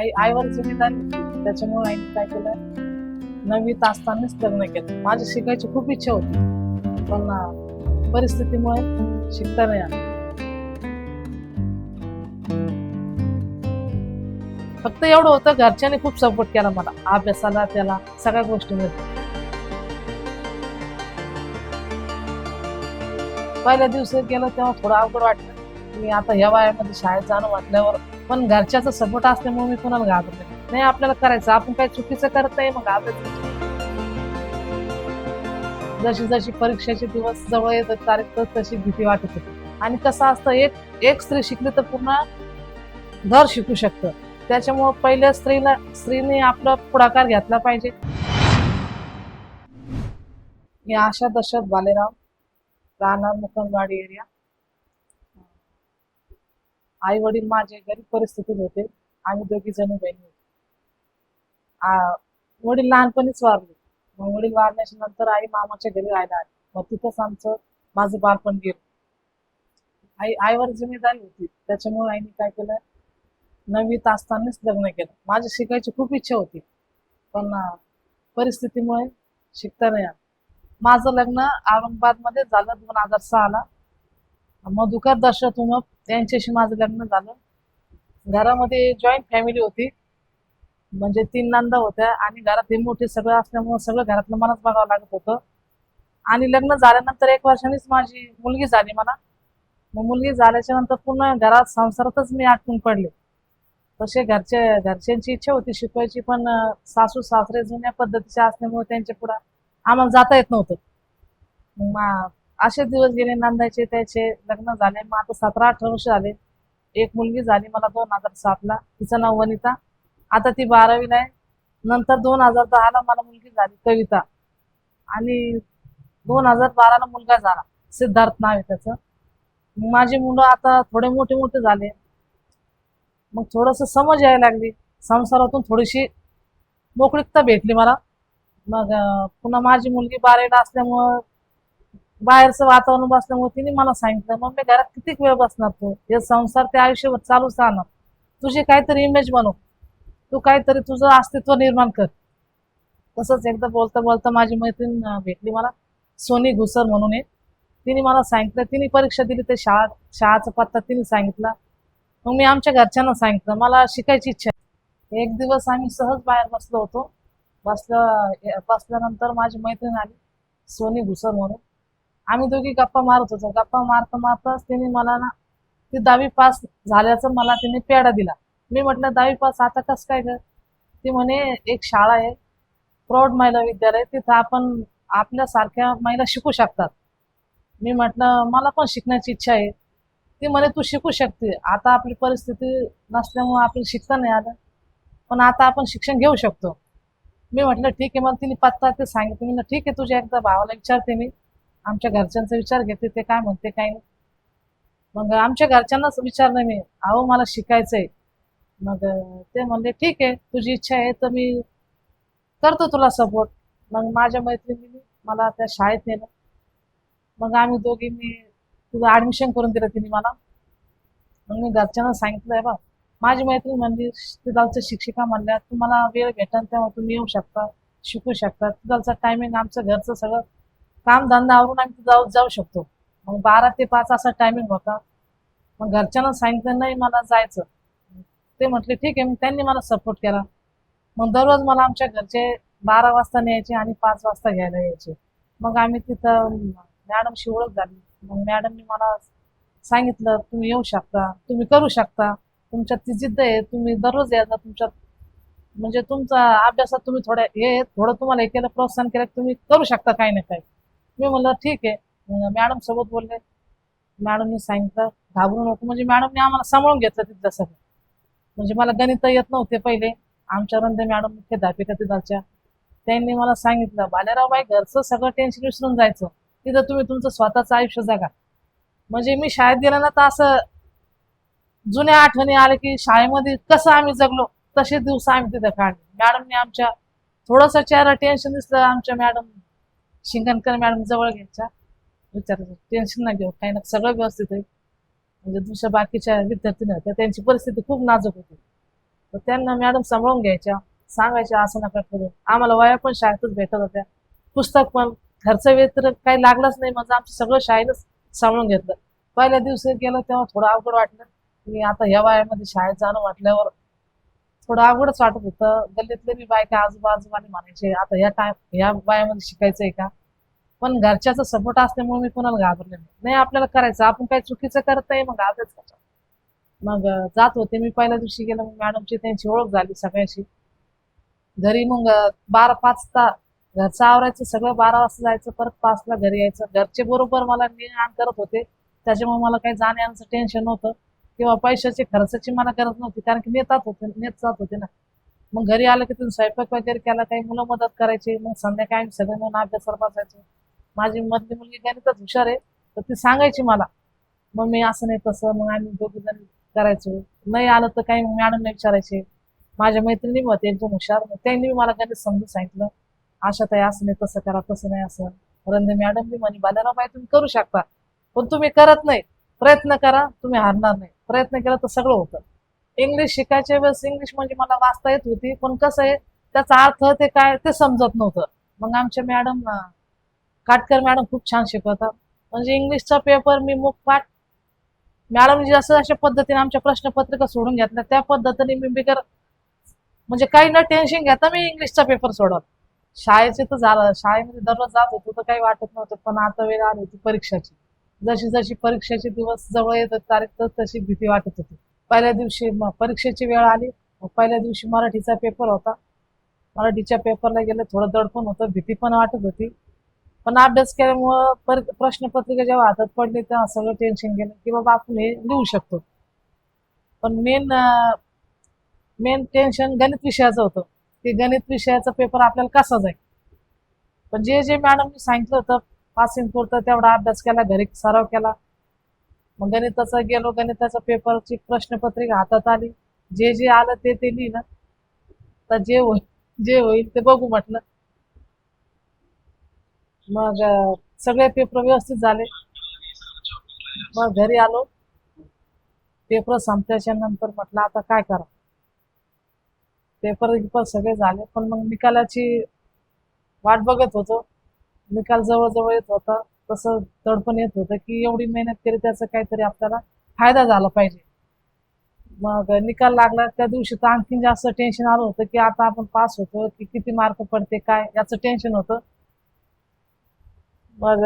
आई आईवर जिम्मेदारी होती. त्याच्यामुळे आईने काय केलं? नववीत असतानाच लग्न केलं. माझी शिकायची खूप इच्छा होती. पण परिस्थितीमुळे शिकता नाही आलं. फक्त एवढं होतं घरच्यांनी खूप सपोर्ट केला मला. अभ्यासाला त्याला सगळ्या गोष्टींमध्ये. पहिल्या दिवशी गेलं तेव्हा थोडं अवघड वाटलं. मी आता ह्या वयामध्ये शाळेत जाणं वाटल्यावर पण घरच्याचा सपोर्ट असल्यामुळे मी कोणाला घाबरले नाही. नाही आपल्याला करायचं. आपण काय चुकीचं करत नाही मग घाबरायचं जशी जशी परीक्षेचे दिवस जवळ येत तारीख तर तशी भीती वाटत. होती आणि कसं असतं एक एक स्त्री शिकली तर पूर्ण घर शिकू शकतं. त्याच्यामुळं पहिल्या स्त्रीला स्त्रीने आपला पुढाकार घेतला पाहिजे. मी आशा दशरथ बालेराव राहणार मुकंदवाडी एरिया आई वडील माझे गरीब परिस्थितीत होते. आम्ही दोघी जणी बहिणी होतो. वडील लहानपणीच वारले. मग वडील वारल्याच्या नंतर आई मामाच्या घरी राहायला आली. मग तिथंच आमचं माझं बालपण गेलं. आई आईवर जिम्मेदारी होती. त्याच्यामुळे आईने काय केलं? नववीत असतानाच लग्न केलं. माझी शिकायची खूप इच्छा होती. पण परिस्थितीमुळे शिकता नाही आलं. माझं लग्न औरंगाबादमध्ये झालं दोन हजार सहाला. मधुकर दशरथ उमप त्यांच्याशी माझं लग्न झालं. घरामध्ये जॉईंट फॅमिली होती. म्हणजे तीन नंदा होत्या आणि घरात हे मोठे सगळं असल्यामुळं सगळं घरातलं मलाच बघावं लागत होतं. आणि लग्न झाल्यानंतर एक वर्षानेच माझी मुलगी झाली मला. मग मुलगी झाल्याच्यानंतर पुन्हा घरात संसारातच मी आटून पडले. तसे घरचे घरच्यांची इच्छा होती शिकवायची पण सासू सासरे जुन्या पद्धतीच्या असल्यामुळे त्यांच्या पुढं आम्हाला जाता येत नव्हतं. मग असे दिवस गेले नांदायचे त्याचे लग्न झाले. मग आता सतरा अठरा वर्ष झाले. एक मुलगी झाली मला दोन हजार सातला. तिचं नाव वनिता. आता ती बारावीला आहे. नंतर दोन हजार दहाला मला मुलगी झाली कविता. आणि दोन हजार बाराला मुलगा झाला. सिद्धार्थ नाव आहे त्याचं. माझी मुलं आता थोडे मोठे मोठे झाले. मग थोडंसं समज यायला लागली. संसारातून थोडीशी मोकळीकता भेटली मला. मग पुन्हा माझी मुलगी बारावीला असल्यामुळं बाहेरचं वातावरण बसल्यामुळे तिने मला सांगितलं मग मी घरात किती वेळ बसणार तू? हे संसार ते आयुष्यभर चालूच राहणार. तुझी काहीतरी इमेज बनव. तू काहीतरी तुझं अस्तित्व निर्माण कर. तसंच एकदा बोलता बोलता माझी मैत्रीण भेटली मला. सोनी घुसर म्हणून एक. तिने मला सांगितलं तिने परीक्षा दिली ते शाळा शाळाचा पत्ता तिने सांगितला. मग मी आमच्या घरच्यांना सांगितलं मला शिकायची इच्छा आहे. एक दिवस आम्ही सहज बाहेर बसलो होतो. बसलं बसल्यानंतर माझी मैत्रीण आली सोनी घुसर म्हणून. आम्ही दोघी गप्पा मारत होतो. गप्पा मारता मारताच तिने मला ना ती दहावी पास झाल्याचं मला तिने पेढा दिला. मी म्हटलं दहावी पास आता कसं काय ग? ती म्हणे एक शाळा आहे प्रौढ महिला विद्यालय तिथं आपण आपल्यासारख्या महिला शिकू शकतात. मी म्हटलं मला पण शिकण्याची इच्छा आहे. ती म्हणे तू शिकू शकते. आता आपली परिस्थिती नसल्यामुळे आपण शिकता नाही आलं. पण आता आपण शिक्षण घेऊ शकतो. मी म्हटलं ठीक आहे. मग तिने पत्ता ते सांगितलं. मी ठीक आहे तुझ्या एकदा भावाला विचारते मी. आमच्या घरच्यांचा विचार घेते ते काय म्हणते काय नाही. मग आमच्या घरच्यांनाच विचारलं मी अहो मला शिकायचंय. मग ते म्हणले ठीक आहे तुझी इच्छा आहे तर मी करतो तुला सपोर्ट मग माझ्या मैत्रिणीने मला त्या शाळेत नेलं. मग आम्ही दोघींनी तुझं ऍडमिशन करून दिलं तिने मला. मग मी घरच्यांना सांगितलं आहे बा माझी मैत्रीण म्हणली तिथालच्या शिक्षिका म्हणल्या तुम्हाला वेळ भेटेल तेव्हा तुम्ही येऊ शकता शिकू शकता. तिथालचं टायमिंग आमचं घरचं सगळं काम धंदा आवरून आम्ही जाऊ जाऊ शकतो. मग बारा ते पाच असा टायमिंग होता. मग घरच्यांना सांगितलं नाही मला जायचं. ते म्हटले ठीक आहे. मग त्यांनी मला सपोर्ट केला. मग दररोज मला आमच्या घरचे बारा वाजता न्यायचे आणि पाच वाजता घ्यायला यायचे. मग आम्ही तिथं मॅडमशी ओळख झाली. मग मॅडमनी मला सांगितलं तुम्ही येऊ शकता तुम्ही करू शकता. तुमच्यात ती जिद्द आहे. तुम्ही दररोज यायचा तुमच्यात म्हणजे तुमचा अभ्यासात तुम्ही थोड्या हे थोडं तुम्हाला हे केलं प्रोत्साहन केलं की तुम्ही करू शकता काही ना काही. मी म्हणलं ठीक आहे. मॅडम सोबत बोलले. मॅडमनी सांगितलं घाबरू नको. म्हणजे मॅडमने आम्हाला सांभाळून घेतलं तिथलं सगळं. म्हणजे मला गणित येत नव्हते पहिले. आमच्या रंधे मॅडम मुख्याध्यापिका तिथालच्या. त्यांनी मला सांगितलं बाल्याराव बाई घरचं सगळं टेन्शन विसरून जायचं. तिथं तुम्ही तुमचं स्वतःचं आयुष्य जगा. म्हणजे मी शाळेत गेलं ना तर असं जुन्या आठवणी आल्या की शाळेमध्ये कसं आम्ही जगलो तसे दिवस आम्ही तिथं काढले. मॅडमने आमच्या थोडंसं चेहरा टेन्शन दिसलं आमच्या मॅडम शिंगणकर मॅडम जवळ घ्यायच्या. विचारायचं टेन्शन नाही घेऊ काही ना सगळं व्यवस्थित आहे. म्हणजे दुसऱ्या बाकीच्या विद्यार्थी नव्हत्या त्यांची परिस्थिती खूप नाजूक होती. तर त्यांना मॅडम सांभाळून घ्यायच्या सांगायच्या असं नका करू. आम्हाला वया पण शाळेतच भेटत होत्या. पुस्तक पण खर्च व्यतिरिक्त काही लागलाच नाही म्हणजे आमचं सगळं शाळेनंच सांभाळून घेतलं. पहिल्या दिवशी गेलं तेव्हा थोडं अवघड वाटलं. मी आता ह्या वयामध्ये शाळेत जाणं वाटल्यावर थोडं अवघडच वाटत होतं. गल्लीतले मी बायका आजूबाजूवाले म्हणायचे आता ह्या टाइम या बायामध्ये शिकायचंय का? पण घरच्याचा सपोर्ट असल्यामुळे मी कोणाला घाबरले नाही. नाही आपल्याला करायचं. आपण काही चुकीचं करत नाही मग आताच मग जात होते. मी पहिल्या दिवशी गेलं मग मॅडमची त्यांची ओळख झाली सगळ्याशी. घरी मग बारा पाच ता घरचं आवरायचं सगळं बारा वाजता जायचं परत पाचला घरी यायचं. घरचे बरोबर मला ने आण करत होते. त्याच्यामुळे मला काही जाण्याचं टेन्शन नव्हतं. किंवा पैशाची खर्चाची मला गरज नव्हती कारण की नेतात होते नेत जात होते ना. मग घरी आलं की तुम्ही स्वयंपाक वगैरे केला काही मुलं मदत करायची मग संध्याकाळी आम्ही सगळे म्हणून अभ्यासाला बसायचो. माझी मधली मुलगी गणितात हुशार आहे तर ती सांगायची मला मग मी असं नाही तसं मग आम्ही दोघी जण करायचो. नाही आलं तर काही मग मॅडमने विचारायचे. माझ्या मैत्रिणी मग एकदम हुशार त्यांनी मला गणित समजून सांगितलं आशा ताई असं नाही तसं करा तसं नाही असं. रंधे मॅडम बी म्हणे बालाराव बाई तुम्ही करू शकता पण तुम्ही करत नाही. प्रयत्न करा तुम्ही हारणार नाही. प्रयत्न केला तर सगळं होतं. इंग्लिश शिकायच्या वेळेस इंग्लिश म्हणजे मला वाचता येत होती पण कसं आहे त्याचा अर्थ ते काय ते समजत नव्हतं. मग आमच्या मॅडम काटकर मॅडम खूप छान शिकवतात म्हणजे इंग्लिशचा पेपर मी मुखपाठ मॅडम जसं अशा पद्धतीने आमच्या प्रश्नपत्रिका सोडून घेतल्या. त्या पद्धतीने मी बिगर म्हणजे काही न टेन्शन घेता मी इंग्लिशचा पेपर सोडत शाळेचे तर झालं शाळेमध्ये दररोज जात होतो तर काही वाटत नव्हतं पण आता वेळ आली होती परीक्षाची. जशी जशी परीक्षेचे दिवस जवळ येत तारीख तर तशी भीती वाटत होती. पहिल्या दिवशी परीक्षेची वेळ आली पहिल्या दिवशी मराठीचा पेपर होता. मराठीच्या पेपरला गेलं थोडं दडपण होतं भीती पण वाटत होती. पण अभ्यास केल्यामुळं पर प्रश्नपत्रिका जेव्हा हातात पडली तेव्हा सगळं टेन्शन गेलं की बाबा आपण हे लिहू शकतो. पण मेन मेन टेन्शन गणित विषयाचं होतं. की गणित विषयाचा पेपर आपल्याला कसा जाईल? पण जे जे मॅडमनी सांगितलं होतं पासिंग पुरतं तेवढा अभ्यास केला घरी सराव केला. मग गणिताचा गेलो गणिताचा पेपरची प्रश्नपत्रिका हातात आली. जे जे आलं ते ते लिहिलं. तर जे होईल जे होईल ते बघू म्हटलं. मग सगळे पेपर व्यवस्थित झाले. मग घरी आलो. पेपर संपल्याच्या नंतर म्हटलं आता काय करा? पेपर गिपर सगळे झाले. पण मग निकालाची वाट बघत होतो. निकाल जवळ येत होता. तसं दडपण येत होतं की एवढी मेहनत केली त्याचा काहीतरी आपल्याला फायदा झाला पाहिजे. मग निकाल लागला त्या दिवशी तर आणखीन जास्त टेन्शन आलं होतं की आता आपण पास होतो की किती मार्क पडते काय? याचं टेन्शन होतं. मग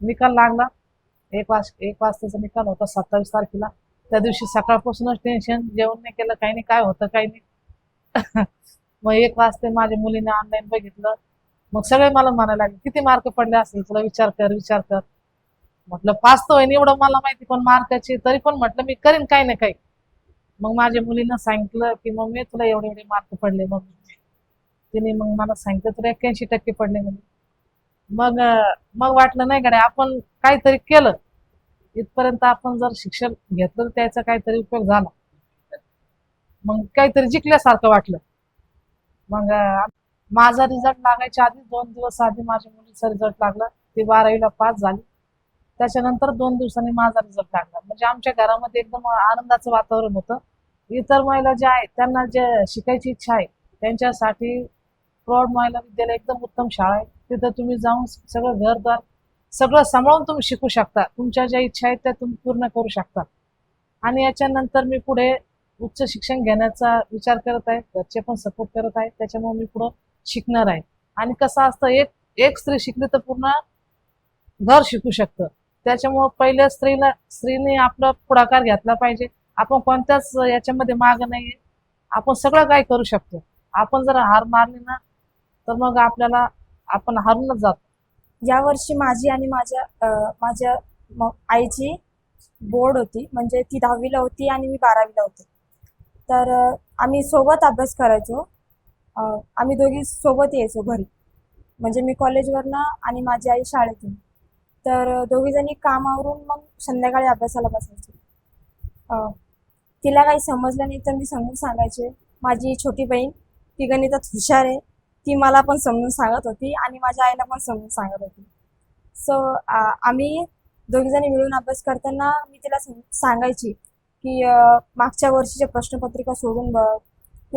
निकाल लागला. एक वाज एक वाजताचा निकाल होता सत्तावीस तारखेला. त्या दिवशी सकाळपासूनच टेन्शन जेवण नाही केलं काही नाही काय होतं काही नाही. मग एक वाजता माझ्या मुलीने ऑनलाईन बघितलं. मग सगळे मला म्हणायला लागले किती मार्क पडले असतील तुला? विचार कर विचार कर. म्हटलं पास तर होईन एवढं मला माहिती पण मार्काची तरी पण म्हटलं मी करीन काही ना काही. मग माझ्या मुलीनं सांगितलं की मग मी तुला एवढे एवढे मार्क पडले. मग तिने मग मला सांगितलं तुला एक्क्याऐंशी टक्के पडले म्हणजे मग मग वाटलं नाही गड्या आपण काहीतरी केलं. इथपर्यंत आपण जर शिक्षण घेतलं तर त्याचा काहीतरी उपयोग झाला. मग काहीतरी जिंकल्यासारखं वाटलं. मग माझा रिझल्ट लागायच्या आधी दोन दिवस आधी माझ्या मुलीचा रिझल्ट लागला. ती बारावीला पास झाली. त्याच्यानंतर दोन दिवसांनी माझा रिझल्ट लागला. म्हणजे आमच्या घरामध्ये एकदम आनंदाचं वातावरण होतं. इतर महिला ज्या आहेत त्यांना जे शिकायची इच्छा आहे त्यांच्यासाठी प्रौढ महिला विद्यालय एकदम उत्तम शाळा आहे. तिथं तुम्ही जाऊन सगळं घरदार सगळं सांभाळून तुम्ही शिकू शकता. तुमच्या ज्या इच्छा आहेत त्या तुम्ही पूर्ण करू शकता. आणि याच्यानंतर मी पुढे उच्च शिक्षण घेण्याचा विचार करत आहे. घरचे पण सपोर्ट करत आहे. त्याच्यामुळे मी पुढं शिकणार आहे. आणि कसं असतं एक एक स्त्री शिकली तर पूर्ण घर शिकू शकतं. त्याच्यामुळं पहिल्या स्त्रीला स्त्रीने आपला पुढाकार घेतला पाहिजे. आपण कोणत्याच याच्यामध्ये माग नाही आपण सगळं काय करू शकतो. आपण जर हार मारली ना तर मग आपल्याला आपण हारूनच जातो. यावर्षी माझी आणि माझ्या माझ्या आईची बोर्ड होती. म्हणजे ती दहावीला होती आणि मी बारावीला होते. तर आम्ही सोबत अभ्यास करायचो. आम्ही दोघी सोबत यायचो घरी. म्हणजे मी कॉलेजवरनं आणि माझी आई शाळेतून. तर दोघीजणी कामावरून मग संध्याकाळी अभ्यासाला बसायचो. तिला काही समजलं नाही तर मी समजून सांगायचे माझी छोटी बहीण ती गणितात हुशार आहे. ती मला पण समजून सांगत होती आणि माझ्या आईला पण समजून सांगत होती. सो आम्ही दोघीजणी मिळून अभ्यास करताना मी तिला सांगायची की मागच्या वर्षीच्या प्रश्नपत्रिका सोडून बघ.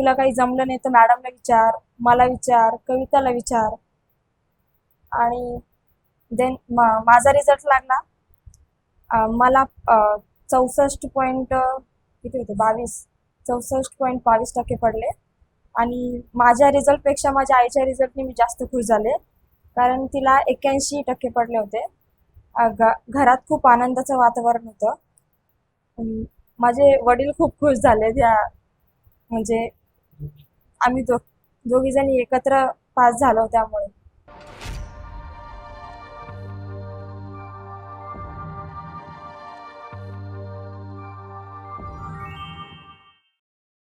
तुला काही जमलं नाही तर मॅडमला विचार मला विचार कविताला विचार. आणि देन माझा रिझल्ट लागला. मला चौसष्ट पॉईंट किती होते? बावीस. चौसष्ट पॉईंट बावीस टक्के पडले. आणि माझ्या रिझल्टपेक्षा माझ्या आईच्या रिझल्टने मी जास्त खुश झाले. कारण तिला एक्क्याऐंशी टक्के पडले होते. घरात खूप आनंदाचं वातावरण होतं. माझे वडील खूप खुश झाले त्या म्हणजे आम्ही दो दोघी जणी एकत्र पास झालो त्यामुळे.